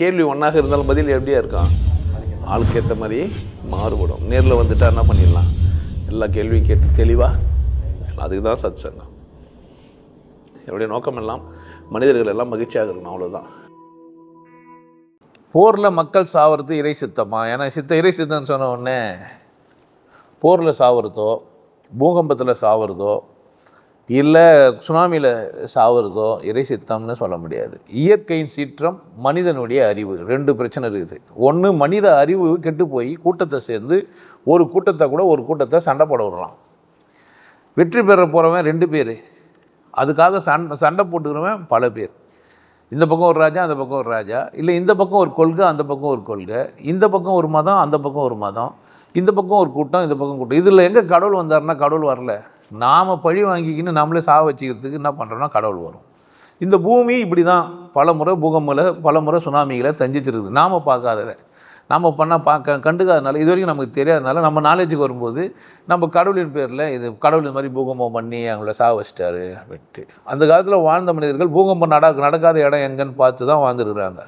கேள்வி ஒன்றாக இருந்தாலும் பதில் எப்படியா இருக்கான் ஆளுக்கு ஏற்ற மாதிரி மாறுபடும். நேரில் வந்துட்டா என்ன பண்ணிடலாம்? எல்லா கேள்வியும் கேட்டு தெளிவாக அதுக்கு தான் சத் சங்கம் என்னுடைய நோக்கம் எல்லாம் மனிதர்கள் எல்லாம் மகிழ்ச்சியாக இருக்கணும் அவ்வளோதான் போரில் மக்கள் சாவறது இறை சித்தமா? ஏன்னா சித்த இறை சித்தம்னு சொன்ன உடனே போரில் சாவறதோ பூகம்பத்தில் சாவறதோ இல்லை சுனாமியில் சாவுறதோ இறை சித்தம்னு சொல்ல முடியாது. இயற்கையின் சீற்றம் மனிதனுடைய அறிவு. ரெண்டு பிரச்சனை இருக்குது. ஒன்று மனித அறிவு கெட்டு போய் கூட்டத்தை சேர்ந்து ஒரு கூட்டத்தை கூட ஒரு கூட்டத்தை சண்டை போட விடலாம். வெற்றி பெற போகிறவன் ரெண்டு பேர். அதுக்காக சண்டை சண்டை போட்டுக்கிறவன் பல பேர். இந்த பக்கம் ஒரு ராஜா அந்த பக்கம் ஒரு ராஜா. இல்லை இந்த பக்கம் ஒரு கொள்கை அந்த பக்கம் ஒரு கொள்கை. இந்த பக்கம் ஒரு மதம் அந்த பக்கம் ஒரு மதம். இந்த பக்கம் ஒரு கூட்டம் இந்த பக்கம் கூட்டம். இதில் எங்கே கடவுள் வந்தாருன்னா கடவுள் வரல. நாம் பழி வாங்கிக்கின்னு நம்மளே சாக வச்சுக்கிறதுக்கு என்ன பண்ணுறோன்னா கடவுள் வரும். இந்த பூமி இப்படி தான் பல முறை பூகம்பங்களை பல முறை சுனாமிகளை தஞ்சிச்சிருக்குது. நாம் பார்க்காததை. நம்ம பண்ணால் பார்க்க கண்டுக்காதனால இது வரைக்கும் நமக்கு தெரியாதனால நம்ம நாலேஜுக்கு வரும்போது நம்ம கடவுளின் பேரில் இது கடவுள் இந்த மாதிரி பூகம்பம் பண்ணி அவங்கள சாக வச்சிட்டாரு அப்படின்ட்டு. அந்த காலத்தில் வாழ்ந்த மனிதர்கள் பூகம்பம் நட நடக்காத இடம் எங்கன்னு பார்த்து தான் வாழ்ந்துருக்குறாங்க.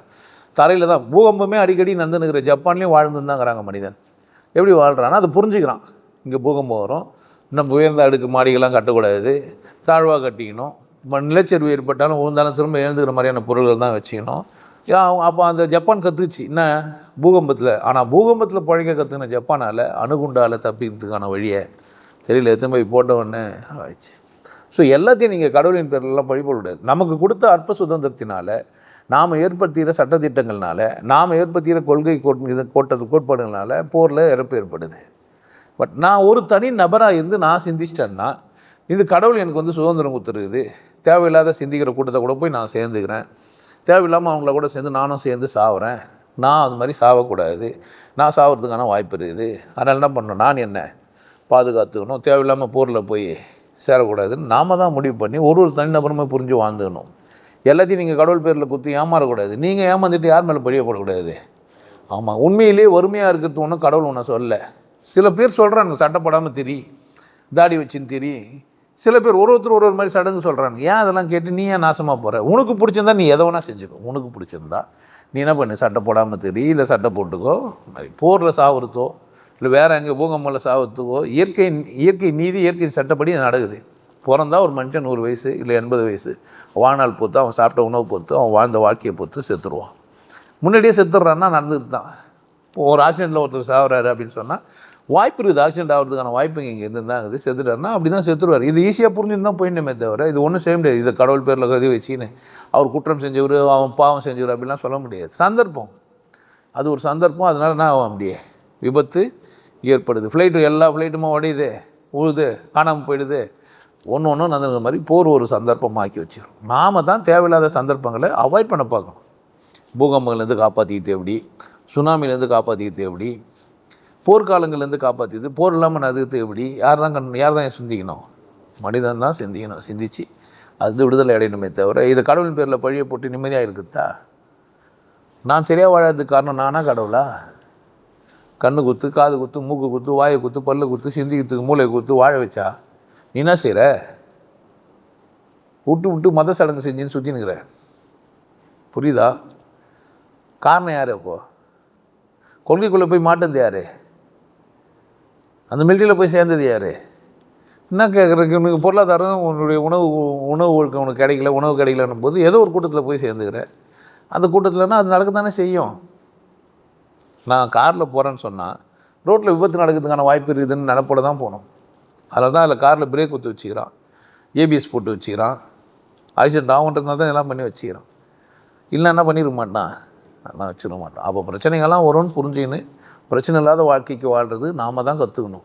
தரையில் தான் பூகம்பமே அடிக்கடி நடந்துனுக்கிற ஜப்பான்லேயும் வாழ்ந்துருந்தாங்கிறாங்க மனிதன். எப்படி வாழ்கிறான்னா அதை புரிஞ்சுக்கிறான். இங்கே பூகம்பம் வரும். நம்ம உயர்ந்த அடுக்கு மாடிகள்லாம் கட்டக்கூடாது. தாழ்வாக கட்டிக்கணும். இப்போ நிலச்சரிவு ஏற்பட்டாலும் விழுந்தாலும் திரும்ப எழுந்துக்கிற மாதிரியான பொருள்கள் தான் வச்சுக்கணும். அப்போ அந்த ஜப்பான் கற்றுச்சு என்ன? பூகம்பத்தில். ஆனால் பூகம்பத்தில் பழக கற்றுக்கின ஜப்பானால் அணுகுண்டால் தப்பிக்கிறதுக்கான வழியை தெரியல. எத்தனை போய் போட்ட உடனே ஆயிடுச்சு. ஸோ எல்லாத்தையும் நீங்கள் கடவுளின் பேரெல்லாம் பழிபட கூடாது நமக்கு கொடுத்த அற்ப சுதந்திரத்தினால நாம் ஏற்படுத்துகிற சட்டத்திட்டங்கள்னால நாம் ஏற்படுத்துகிற கொள்கை கோட் இது கோட்டது கோட்பாடுகளால் போரில் இறப்பு ஏற்படுது. பட் நான் ஒரு தனி நபராக இருந்து நான் சிந்திச்சிட்டேன்னா இது கடவுள் எனக்கு வந்து சுதந்திரம் கொடுத்துருக்குது. தேவையில்லாத சிந்திக்கிற கூட்டத்தை கூட போய் நான் சேர்ந்துக்கிறேன். தேவையில்லாமல் அவங்கள கூட சேர்ந்து நானும் சேர்ந்து சாவுறேன். நான் அது மாதிரி சாவக்கூடாது. நான் சாவறதுக்கான வாய்ப்பு இருக்குது. அதனால் என்ன பண்ணணும்? நான் என்ன பாதுகாத்துக்கணும்? தேவையில்லாமல் போரில் போய் சேரக்கூடாதுன்னு நாம தான் முடிவு பண்ணி ஒரு ஒரு தனிநபருமே புரிஞ்சு வாழ்ந்துக்கணும். எல்லாத்தையும் நீங்கள் கடவுள் பேரில் குத்தி ஏமாறக்கூடாது. நீங்கள் ஏமாந்துட்டு யார் மேலே பழிய போடக்கூடாது? ஆமாம் உண்மையிலேயே வறுமையாக இருக்கிறது ஒன்றும் கடவுள் ஒன்றும் சொல்லலை. சில பேர் சொல்கிறாங்க சட்டைப்படாமல் திரி தாடி வச்சுன்னு திரி. சில பேர் ஒரு ஒருத்தர் ஒரு ஒரு மாதிரி சடங்கு சொல்கிறாங்க ஏன் அதெல்லாம் கேட்டு நீ ஏன் நாசமாக போகிற உனக்கு பிடிச்சிருந்தா நீ எதை வேணால் செஞ்சுக்கோ. உனக்கு பிடிச்சிருந்தா நீ என்ன பண்ணு சட்டை போடாமல் தெரி இல்லை சட்டை போட்டுக்கோ. மாதிரி போரில் சாவுறதோ இல்லை வேறு எங்கே பூகம்பத்தில் சாவுறதுக்கோ இயற்கை இயற்கை நீதி இயற்கை சட்டப்படி நடக்குது. பிறந்தா ஒரு மனுஷன் நூறு வயசு இல்லை எண்பது வயசு. வாழ்நாள் பொறுத்து அவன் சாப்பிட்ட உணவு பொறுத்து அவன் வாழ்ந்த வாழ்க்கையை பொறுத்து செத்துருவான். முன்னாடியே செத்துடுறான்னா நடந்துட்டு தான் இப்போ ஒரு ஆக்சிடெண்ட்டில் ஒருத்தர் சாகுறாரு அப்படின்னு சொன்னால் வாய்ப்பு இருக்குது. ஆக்சிடென்ட் ஆகிறதுக்கான வாய்ப்பு இங்கே இருந்து தான் இருக்குது செத்துட்டாருன்னா அப்படி தான் செத்துருவார். இது ஈஸியாக புரிஞ்சுன்னு தான் போயிடணுமே தவிர இது ஒன்றும் செய்ய முடியாது. இதை கடவுள் பேரில் கருதி வச்சுன்னு அவர் குற்றம் செஞ்சவர் அவன் பாவம் செஞ்சவர் அப்படிலாம் சொல்ல முடியாது. சந்தர்ப்பம். அது ஒரு சந்தர்ப்பம். அதனால் என்ன ஆகும் அப்படியே? விபத்து ஏற்படுது. ஃப்ளைட்டு எல்லா ஃப்ளைட்டுமே உடையுது உழுது காணாமல் போயிடுது. ஒன்று ஒன்றும் நடந்த மாதிரி போர் ஒரு சந்தர்ப்பமாக்கி வச்சிடும் நாம தான் தேவையில்லாத சந்தர்ப்பங்களை அவாய்ட் பண்ண பார்க்கணும். பூகம்பங்கள்லேருந்து காப்பாற்றிக்கிட்டு எப்படி? சுனாமிலேருந்து காப்பாற்றிக்கிட்டு எப்படி? போர்க்காலங்கள்லேருந்து காப்பாற்றிது போர் இல்லாமல் நதுக்கிறது எப்படி? யார் தான் கண் யார் தான் சிந்திக்கணும்? மனிதன் தான் சிந்திக்கணும். சிந்திச்சு அது விடுதலை அடையணுமே தவிர இது கடவுளின் பேரில் பழிய போட்டு நிம்மதியாக இருக்குதா? நான் சரியாக வாழறதுக்கு காரணம் நானா கடவுளா? கண்ணு குத்து காது குத்து மூக்கு குத்து வாயை குத்து பல்லு குத்து சிந்திக்கிறதுக்கு மூளை குத்து வாழ வச்சா? நீ என்ன செய்கிற விட்டு விட்டு மத சடங்கு செஞ்சுன்னு சுற்றினுக்கிற புரியுதா? காரணம் யார் அப்போ? கொள்கைக்குள்ளே போய் மாட்டது யார்? அந்த மிலிட்டரியில் போய் சேர்ந்தது யார்? என்ன கேட்குறதுக்கு உனக்கு பொருளாதாரம் உன்னுடைய உணவு உணவு ஒழுக்கம் உனக்கு கிடைக்கல உணவு கிடைக்கலன்னும் போது ஏதோ ஒரு கூட்டத்தில் போய் சேர்ந்துக்கிற. அந்த கூட்டத்தில்னா அது நடக்க தானே செய்யும். நான் காரில் போகிறேன்னு சொன்னால் ரோட்டில் விபத்து நடக்கிறதுக்கான வாய்ப்பு இருக்குதுன்னு நினப்போட தான் போகணும் அதில் தான் அதில் காரில் பிரேக் ஊற்றி வச்சுக்கிறான். ஏபிஎஸ் போட்டு வச்சுக்கிறான். ஆக்சிடென்ட் ஆகுன்றதுனால தான் எல்லாம் பண்ணி வச்சுக்கிறான். இல்லை என்ன பண்ணிட மாட்டான். அதெல்லாம் வச்சிட மாட்டான். அப்போ பிரச்சனைகள்லாம் வரும்னு புரிஞ்சுக்கின்னு பிரச்சனை இல்லாத வாழ்க்கைக்கு வாழ்கிறது நாம் தான் கற்றுக்கணும்